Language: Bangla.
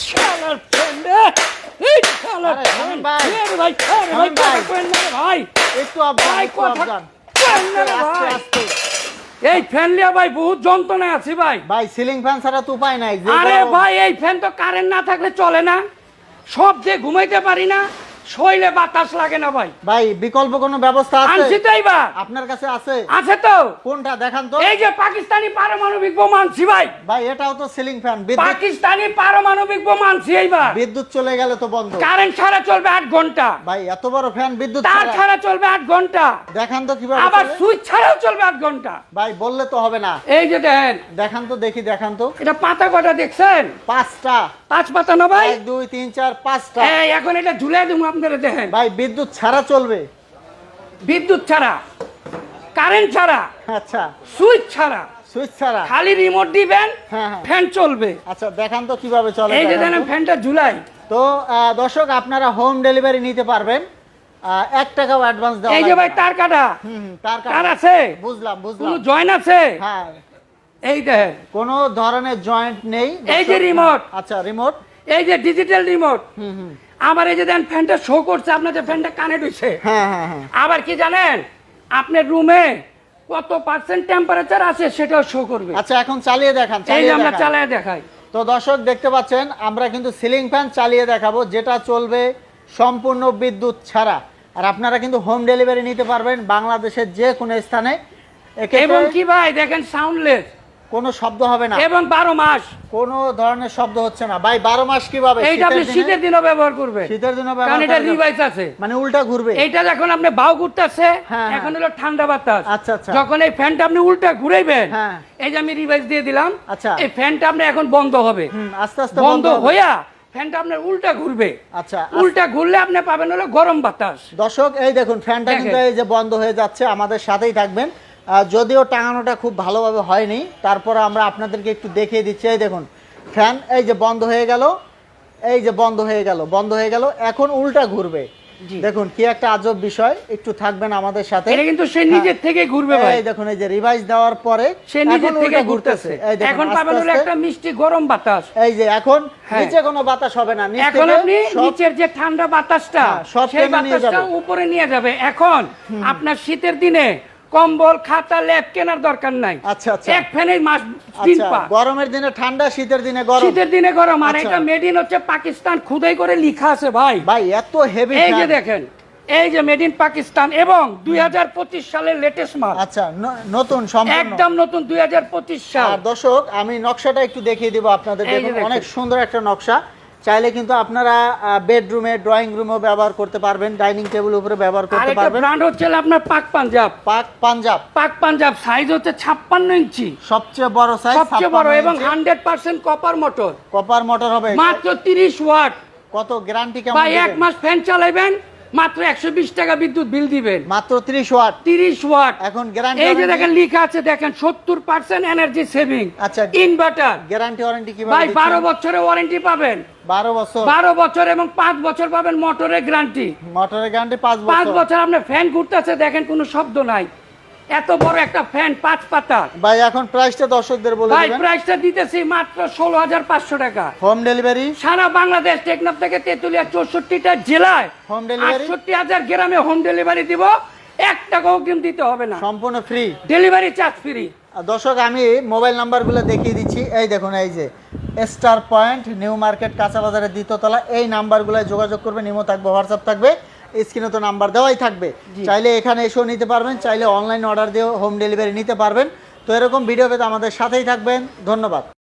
শালার এই শালার ফ্যান ভাই। এ ভাই। এ রে ভাই শামিম ভাই। কথা কইন না ভাই। একটু আবদান ভাই কথা কইন না ভাই। এই ফ্যান লিয়া ভাই বহুত যন্ত্রণায় আছি ভাই। ভাই সিলিং ফ্যান ছাড়া তো উপায় নাই আরে ভাই এই ফ্যান তো কারেন্ট না থাকলে চলে না। সব যে ঘুমাইতে পারি না শৈলে বাতাস লাগে না ভাই। ভাই বিকল্প কোনো ব্যবস্থা আনছি আছে তো এইবার। আপনার কাছে আছে? আছে তো। কোনটা দেখান তো? এই যে পাকিস্তানি পারমাণবিক বোমা আনছি ভাই। ভাই এটাও তো সিলিং ফ্যান। বিদ্যুৎ পাকিস্তানি পারমাণবিক বোমা আনছি এইবার। বিদ্যুৎ চলে গেলে তো বন্ধ। কারেন্ট ছাড়া চলবে আট ঘণ্টা। ভাই এত বড় ফ্যান বিদ্যুৎ তার ছাড়া চলবে আট ঘণ্টা। দেখান তো কীভাবে আবার সুইচ ছাড়াও চলবে আট ঘণ্টা। ভাই বললে তো হবে না। এই যে দেখেন। দেখান তো দেখি দেখান তো। এটা পাতা কটা দেখছেন? পাঁচটা। পাঁচ পাতা না ভাই? এক দুই তিন চার পাঁচটা। এই এখন এটা ঝুলে দেবো আপনারা দেখেন। ভাই বিদ্যুৎ ছাড়া চলবে। বিদ্যুৎ ছাড়া কারেন্ট ছাড়া আচ্ছা। সুইচ ছাড়া সুইচ ছাড়া। খালি রিমোট দিবেন হ্যাঁ, হ্যাঁ। ফ্যান চলবে। আচ্ছা দেখান তো কীভাবে চলে এই যে দেখেন ফ্যানটা ঝুলাই। তো দর্শক আপনারা হোম ডেলিভারি নিতে পারবেন। এক টাকাও অ্যাডভান্স দেওয়া এই যে ভাই তার কাটা। হুম, তার কারণে আছে? বুঝলাম বুঝলাম। জয়েন আছে? হ্যাঁ। এই দেখেন কোনো ধরনের জয়েন্ট নেই? এই যে remote। আচ্ছা রিমোট এই যে ডিজিটাল রিমোট হুম হুম। আমার এই যে দেন ফ্যানটা শো করছে আপনার যে ফ্যানটা কানেক্ট হয়েছে হ্যাঁ হ্যাঁ হ্যাঁ। আবার কি জানেন? আপনার রুমে কত পার্সেন্ট টেম্পারেচার আছে সেটাও শো করবে। আচ্ছা এখন চালিয়ে দেখান এই যে আমরা চালায় দেখাই। তো দর্শক দেখতে পাচ্ছেন আমরা কিন্তু সিলিং ফ্যান চালিয়ে দেখাবো যেটা চলবে সম্পূর্ণ বিদ্যুৎ ছাড়া। আর আপনারা কিন্তু হোম ডেলিভারি নিতে পারবেন বাংলাদেশের যে কোনো স্থানে এবং কি ভাই দেখেন সাউন্ডলেস কোনো শব্দ হবে না। এবং বারো মাস। কোনো ধরনের শব্দ হচ্ছে না। ভাই বারো মাস কীভাবে? এইটা আপনি শীতের দিনও ব্যবহার শীতের দিনে কারণ এটা রিভাইস আছে। মানে উল্টা ঘুরবে। এইটা যখন আপনি বাউ ঘুরতেছে হ্যাঁ, হ্যাঁ। এখন হলো ঠান্ডা বাতাস। আচ্ছা, আচ্ছা। যখন এই ফ্যানটা আপনি উল্টা ঘুরাইবেন হ্যাঁ। এই যে আমি রিভাইস দিয়ে দিলাম আচ্ছা। এই ফ্যানটা আপনি এখন বন্ধ হবে। আস্তে আস্তে বন্ধ। হইয়া ফ্যানটা আপনার উল্টা ঘুরবে। আচ্ছা উল্টা ঘুরলে আপনি পাবেন হলো গরম বাতাস। দর্শক এই দেখুন ফ্যানটা। কিন্তু এই যে বন্ধ হয়ে যাচ্ছে। আমাদের সাথেই থাকবেন। যদিও টাঙানোটা খুব ভালোভাবে হয়নি তারপর আমরা আপনাদেরকে একটু দেখিয়ে দিচ্ছি। এই দেখুন ফ্যান এই যে বন্ধ হয়ে গেল এই যে বন্ধ হয়ে গেল বন্ধ হয়ে গেল এখন উল্টা ঘুরবে। দেখুন কি একটা আজব বিষয় একটু থাকবেন আমাদের সাথে। এটা কিন্তু সে নিজের থেকে ঘুরবে ভাই। এই দেখুন এই যে রিভাইস দেওয়ার পরে সে নিজের থেকে ঘুরতেছে। এখন পাবেন হলো একটা মিষ্টি গরম বাতাস। এই যে এখন হ্যাঁ। নিচে কোনো বাতাস হবে না এখন আপনি নিচের যে ঠান্ডা বাতাসটা হ্যাঁ, সেই বাতাসটা উপরে নিয়ে যাবে। এখন আপনার শীতের দিনে কম্বল খাতা ল্যাপ কেনার দরকার নাই। আচ্ছা, আচ্ছা। এক ফ্যানে মাস আচ্ছা পা। গরমের দিনে ঠান্ডা শীতের দিনে গরম। শীতের দিনে গরম আর আচ্ছা। এটা মেড ইন হচ্ছে পাকিস্তান খুদাই করে লিখা আছে ভাই। ভাই এত হেভি এই যে দেখেন এই যে মেড ইন পাকিস্তান এবং দুই হাজার পঁচিশ সালের লেটেস্ট মাল। আচ্ছা নতুন সম্পূর্ণ। একদম নতুন দুই হাজার পঁচিশ সাল। দর্শক আমি নকশাটা একটু দেখিয়ে দিব আপনাদের। অনেক সুন্দর একটা নকশা। চাইলে কিন্তু আপনারা বেডরুমে ড্রয়িং রুমও ব্যবহার করতে পারবেন ডাইনিং টেবিল উপরে ব্যবহার করতে পারবেন। ব্র্যান্ড হচ্ছে আপনার পাক পাঞ্জাব। পাক পাঞ্জাব। পাক পাঞ্জাব সাইজ হচ্ছে ছাপ্পান্ন ইঞ্চি। সবচেয়ে বড় সাইজ সবচেয়ে বড় এবং hundred percent copper motor copper motor হবে। মাত্র তিরিশ ওয়াট কত গ্যারান্টি কেমন ভাই এক মাস ফ্যান চালাইবেন মাত্র একশো বিশ টাকা বিদ্যুৎ বিল দিবেন। মাত্র 30 ওয়াট। তিরিশ ওয়াট। এখন গ্যারান্টি এই যে দেখেন লিখা আছে দেখেন সত্তর পার্সেন্ট এনার্জি সেভিং আচ্ছা। ইনভার্টার গ্যারান্টি ওয়ারেন্টি কি ভাই বারো বছরে বছরের ওয়ারেন্টি পাবেন। 12 বছর। বারো বছর এবং পাঁচ বছর পাবেন মোটরের গ্যারান্টি মোটরের গ্যারান্টি 5 পাঁচ বছর পাঁচ বছর। আপনার ফ্যান ঘুরতেছে দেখেন কোনো শব্দ নাই। এত বড় একটা ফ্যান পাঁচ পাতা। ভাই এখন প্রাইসটা দর্শকদের বলে ভাই প্রাইসটা দিতেছি মাত্র ষোলো হাজার পাঁচশো টাকা। হোম ডেলিভারি সারা বাংলাদেশ টেকনাফ থেকে তেতুলিয়া চৌষট্টিটা জেলায় হোম ডেলিভারি আটষট্টি হাজার গ্রামে হোম ডেলিভারি দিব। এক টাকাও কিন্তু দিতে হবে না। সম্পূর্ণ ফ্রি ডেলিভারি চার্জ ফ্রি আর দর্শক আমি মোবাইল নাম্বারগুলো দেখিয়ে দিচ্ছি। এই দেখুন এই যে স্টার পয়েন্ট নিউ মার্কেট কাঁচা বাজারের দ্বিতীয়তলা এই নাম্বারগুলোয় যোগাযোগ করবেন ইমো থাকবে হোয়াটসঅ্যাপ থাকবে। স্ক্রিনে তো নাম্বার দেওয়াই থাকবে। চাইলে এখানে এসেও নিতে পারবেন চাইলে অনলাইন অর্ডার দিয়েও হোম ডেলিভারি নিতে পারবেন। তো এরকম ভিডিও পেতে আমাদের সাথেই থাকবেন। ধন্যবাদ।